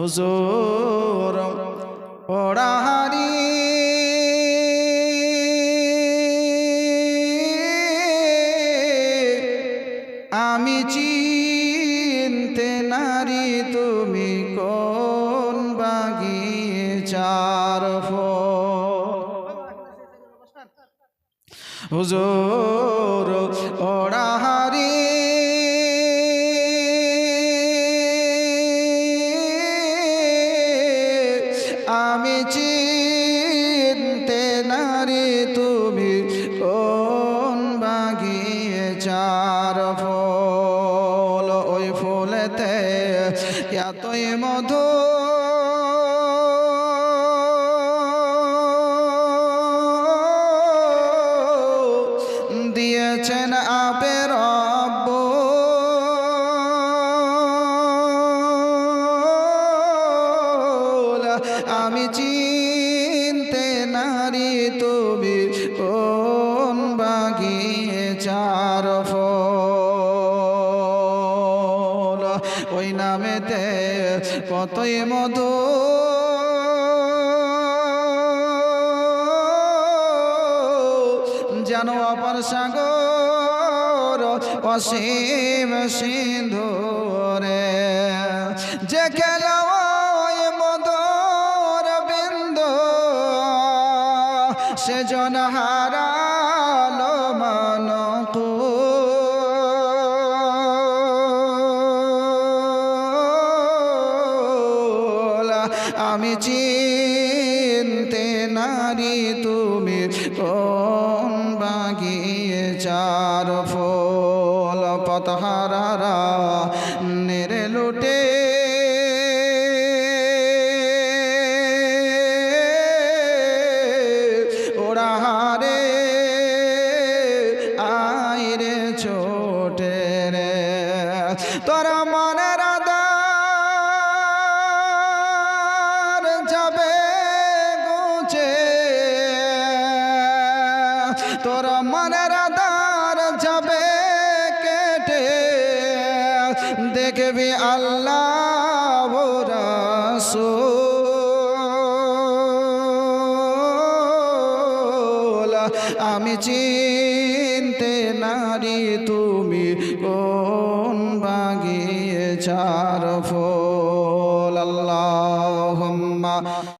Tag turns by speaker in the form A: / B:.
A: হুজুর ওড়াহারি আমি চিনতে নারী তুমি কোন বাগিচার ফল হুজুর ওড়াহারি আমি চিনতে নারী তুমি কোন বাগিচার ফল? ওই ফুলেতে এতই মধু দিয়েছেন আপের আমি চিনতে নারী তুমি কোন বাগিয়ে চার ওই নামেতে কতই মধু? যেন অপর সাগর অসীম সিন্ধুরে, যে খেল সে জন হারালো মানকু আমি চিনতে নারী তুমি কোন বাগিয়ে চার ফল পতহারারা নেরে লুটে তোরা মনের আদার যাবে গুছে তোরা মনের আদার যাবে কেটে। দেখবি আল্লাহ রাসূল। আমি চিনতে নারী তুমি বাগিয়ে চার ফুল আল্লাহ